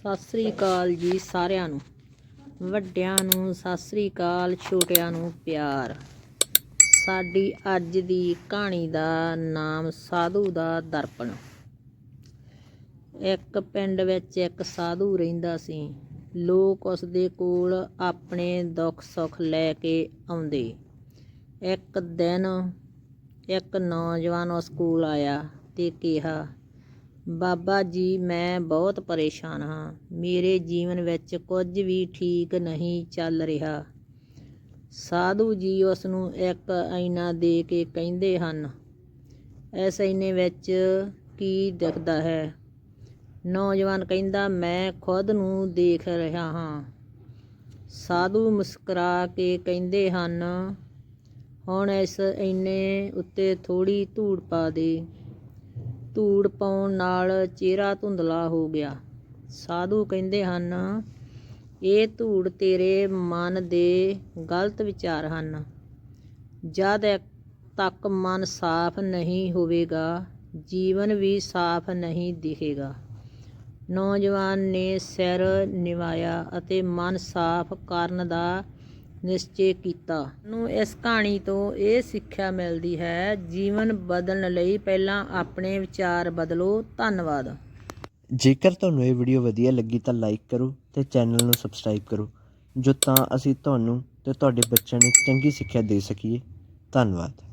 ਸਤਿ ਸ੍ਰੀ ਅਕਾਲ ਜੀ ਸਾਰਿਆਂ ਨੂੰ। ਵੱਡਿਆਂ ਨੂੰ ਸਤਿ ਸ੍ਰੀ ਅਕਾਲ, ਛੋਟਿਆਂ ਨੂੰ ਪਿਆਰ। ਸਾਡੀ ਅੱਜ ਦੀ ਕਹਾਣੀ ਦਾ ਨਾਮ ਸਾਧੂ ਦਾ ਦਰਪਣ। ਇੱਕ ਪਿੰਡ ਵਿੱਚ ਇੱਕ ਸਾਧੂ ਰਹਿੰਦਾ ਸੀ। ਲੋਕ ਉਸ ਦੇ ਕੋਲ ਆਪਣੇ ਦੁੱਖ ਸੁੱਖ ਲੈ ਕੇ ਆਉਂਦੇ। ਇੱਕ ਦਿਨ ਇੱਕ ਨੌਜਵਾਨ ਉਸ ਕੋਲ ਆਇਆ ਤੇ ਕਿਹਾ ਬਾਬਾ ਜੀ, ਮੈਂ ਬਹੁਤ ਪਰੇਸ਼ਾਨ ਹਾਂ। ਮੇਰੇ ਜੀਵਨ ਵਿੱਚ ਕੁਝ ਵੀ ਠੀਕ ਨਹੀਂ ਚੱਲ ਰਿਹਾ। ਸਾਧੂ ਜੀ ਉਸ ਨੂੰ ਇੱਕ ਆਈਨਾ ਦੇ ਕੇ ਕਹਿੰਦੇ ਹਨ, ਇਸ ਆਈਨੇ ਵਿੱਚ ਕੀ ਦਿਖਦਾ ਹੈ? ਨੌਜਵਾਨ ਕਹਿੰਦਾ, ਮੈਂ ਖੁਦ ਨੂੰ ਦੇਖ ਰਿਹਾ ਹਾਂ। ਸਾਧੂ ਮੁਸਕਰਾ ਕੇ ਕਹਿੰਦੇ ਹਨ, ਹੁਣ ਇਸ ਆਈਨੇ ਉੱਤੇ ਥੋੜੀ ਧੂੜ ਪਾ ਦੇ। ਧੂੜ ਪਾਉਣ ਨਾਲ ਚਿਹਰਾ ਧੁੰਦਲਾ ਹੋ ਗਿਆ। ਸਾਧੂ ਕਹਿੰਦੇ ਹਨ, ਇਹ ਧੂੜ ਤੇਰੇ ਮਨ ਦੇ ਗਲਤ ਵਿਚਾਰ ਹਨ। ਜਦ ਤੱਕ ਮਨ ਸਾਫ਼ ਨਹੀਂ ਹੋਵੇਗਾ, ਜੀਵਨ ਵੀ ਸਾਫ਼ ਨਹੀਂ ਦਿਖੇਗਾ। ਨੌਜਵਾਨ ਨੇ ਸਿਰ ਨਿਵਾਇਆ ਅਤੇ ਮਨ ਸਾਫ਼ ਕਰਨ ਦਾ ਨਿਸ਼ਚੇ ਕੀਤਾ। ਨੂੰ ਇਸ ਕਹਾਣੀ ਤੋਂ ਇਹ ਸਿੱਖਿਆ ਮਿਲਦੀ ਹੈ, ਜੀਵਨ ਬਦਲਣ ਲਈ ਪਹਿਲਾਂ ਆਪਣੇ ਵਿਚਾਰ ਬਦਲੋ। ਧੰਨਵਾਦ। ਜੇਕਰ ਤੁਹਾਨੂੰ ਇਹ ਵੀਡੀਓ ਵਧੀਆ ਲੱਗੀ ਤਾਂ ਲਾਈਕ ਕਰੋ ਤੇ ਚੈਨਲ ਨੂੰ ਸਬਸਕ੍ਰਾਈਬ ਕਰੋ, ਜੋ ਤਾਂ ਅਸੀਂ ਤੁਹਾਨੂੰ ਤੇ ਤੁਹਾਡੇ ਬੱਚਿਆਂ ਨੂੰ ਚੰਗੀ ਸਿੱਖਿਆ ਦੇ ਸਕੀਏ। ਧੰਨਵਾਦ।